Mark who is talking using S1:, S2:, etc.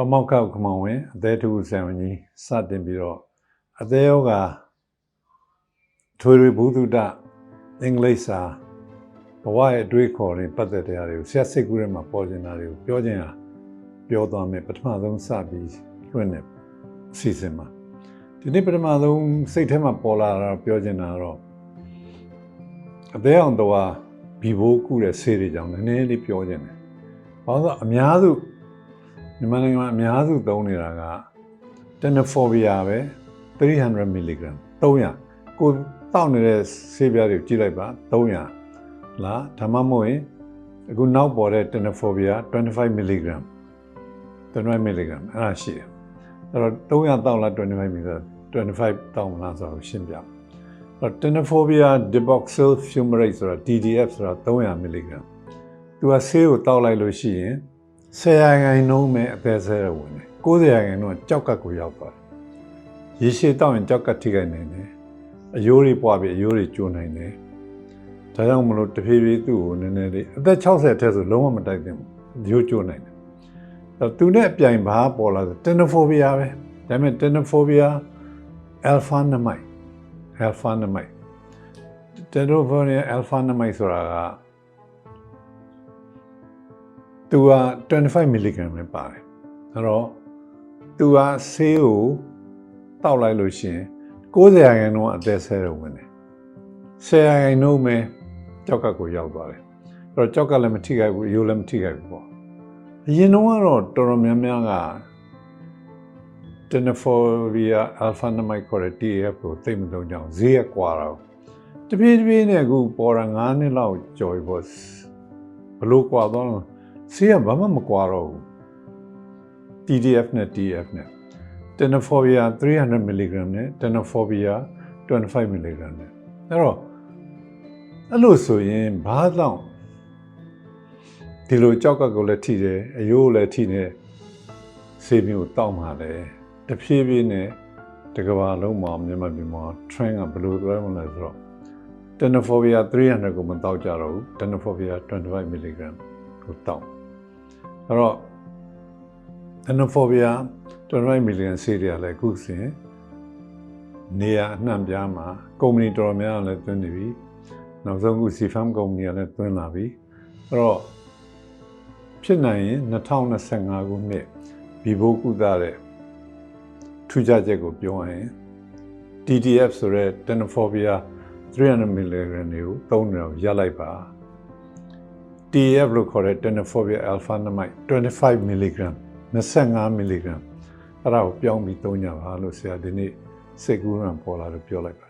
S1: ပမောက္ခကမောင်ဝင်အသေးတူဆံဝင်ကြီးစတင်ပြီးတော့အသေးယောဂထွေထွေဘုဒ္ဓတအင်္ဂလိပ်စာဘဝရဲ့အတွေးခေါ်တွေပတ်သက်တဲ့အရာတွေကိုဆရာစိတ်ကူးထဲမှာပေါ်ကျင်တာတွေကိုပြောခြင်းဟာပြောသွားမယ်ပထမဆုံးစပြီးလွှင့်နေအစီအစဉ်မှာဒီနေ့ပထမဆုံးစိတ်ထဲမှာပေါ်လာတာပြောချင်တာကတော့အသေးအောင်တော့ဘီဘိုးကူတဲ့ဆေးတွေကြောင့်နည်းနည်းလေးပြောချင်တယ်။ဘာလို့လဲဆိုတော့အများစု မြန်မာနိုင်ငံမှာအများစုသုံးနေတာက tenofovir ပဲ300 mg 300ကိုတောက်နေတဲ့ဆေးပြားတွေကိုကြည့်လိုက်ပါ300လားဒါမှမဟုတ်ရင်အခုနောက်ပေါ်တဲ့ tenofovir 25 mg 25 mg အဲ့ဒါရှိတယ်အဲ့တော့300တောက်လား25 mg 25တောက်မလားဆိုတော့ရှင်းပြအဲ့တော့ tenofovir digoxil fumarate ဆိုတာ DDF ဆိုတာ300 mg သူကဆေးကိုတောက်လိုက်လို့ရှိရင် 10ရာခိုင်နှုန်းပဲအသက်ဆဲရဝင်တယ်90ရာခိုင်နှုန်းကကြောက်ကတ်ကိုရောက်သွားတယ်ရေရှည်တောက်ရင်ကြောက်ကတ်ထိခိုက်နေတယ်အယိုးတွေပွားပြီးအယိုးတွေကျိုးနိုင်တယ်ဒါကြောင့်မလို့တဖြည်းဖြည်းသူ့ကိုနည်းနည်းလေးအသက်60ထဲဆိုလုံးဝမတိုက်သင့်ဘူးရိုးကျိုးနိုင်တယ်အဲ့သူနဲ့အပြိုင်ဘာပေါ်လာဆို tenofovir ပဲဒါပေမဲ့ tenofovir alpha namide alpha namide tenofovir alpha namide ဆိုတာက သူက25 mg ပဲပါတယ်အဲ့တော့သူကဆေးကိုတောက်လိုက်လို့ရှိရင်90ရာခိုင်နှုန်းအသက်ဆဲတော့ဝင်တယ်10ရာခိုင်နှုန်းပဲကြောက်ကပ်ကိုရောက်သွားတယ်အဲ့တော့ကြောက်ကပ်လည်းမထိခိုက်ဘူးအယိုးလည်းမထိခိုက်ဘူးပေါ့အရင်တော့ကတော့တော်တော်များများက tenofovir alpha namide ခေါ်တဲ့ TAF ကိုသိမသုံးကြအောင်ဈေးရကွာတော့တပြေးတပြေးနဲ့အခုပေါ်တာ9နှစ်လောက်ကျော်ပြီပေါ့ဘလို့ကွာတော့ ဆေးကဘာမှမကွာတော့ဘူး TDF နဲ့ TF နဲ့ tenofovir 300 mg နဲ့ tenofovir 25 mg နဲ့အဲ့တော့အဲ့လိုဆိုရင်ဘာတော့ဒီလိုကြောက်ကကိုလည်းထိတယ်အယိုးကိုလည်းထိနေဆေးမျိုးတောက်မှလည်းတဖြည်းဖြည်းနဲ့တကဘာလုံးမှာမြန်မာပြည်မှာ trend ကဘယ်လိုသွားမလဲဆိုတော့ tenofovir 300ကိုမတောက်ကြတော့ဘူး tenofovir 25 mg ကိုတောက် အဲ့တော့ tenofovir 25 mg ဆေးတွေကလည်းအခုစဉ်နေရာအနှံ့ပြားမှာကုမ္ပဏီတော်တော်များများလည်းသွင်းနေပြီနောက်ဆုံးခု CFAM ကုမ္ပဏီကလည်းသွင်းလာပြီအဲ့တော့ဖြစ်နိုင်ရင်2025ခုနှစ်ဘီဘိုကုသတဲ့ထူးခြားချက်ကိုပြောရင် TTF ဆိုတဲ့ tenofovir 300 mg တွေကိုသုံးနေတော့ရပ်လိုက်ပါ TF လို့ခေါ်တဲ့ tenofovir alpha namide 25 mg 25 mg အဲ့ဒါကိုပြောင်းပြီးသုံးကြပါလို့ဆရာဒီနေ့စိတ်ကူးရံပေါ်လာလို့ပြောလိုက်ပါ